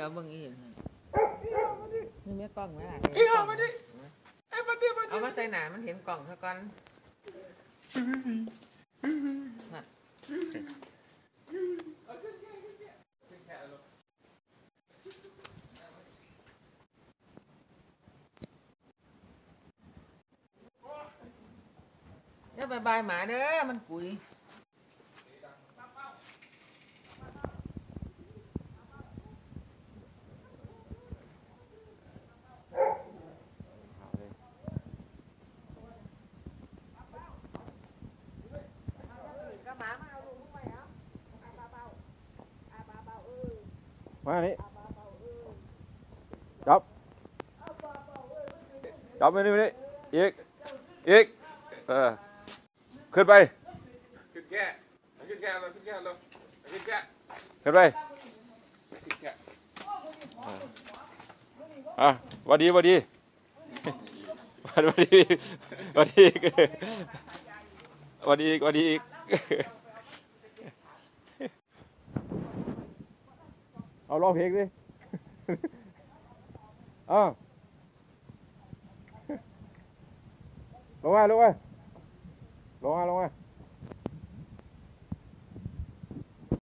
ดี๋ยวเบิ่งอีกนี่แม่กล้องไหมล่ะเอ้ยเอามาดิเอ้ยมาดิมาดิเอามาใส่หนามันเห็นกล่องซะก่อนน่ะอย่าบายบายหมาเด้อมันปุ๋ย มานี่จับ จับไปนี่ไปนี่อีก อีก เออ ขึ้นไป ขึ้นแค่ขึ้นแค่เลยขึ้นแค่เลยขึ้นแค่ขึ้นไปขึ้นแค่อะหวัดดีหวัดดีหวัดดีหวัดดีหวัดดีหวัดดีอีก เอาร้องเพลงดิเอาลงมาลงมาลงมาลงมา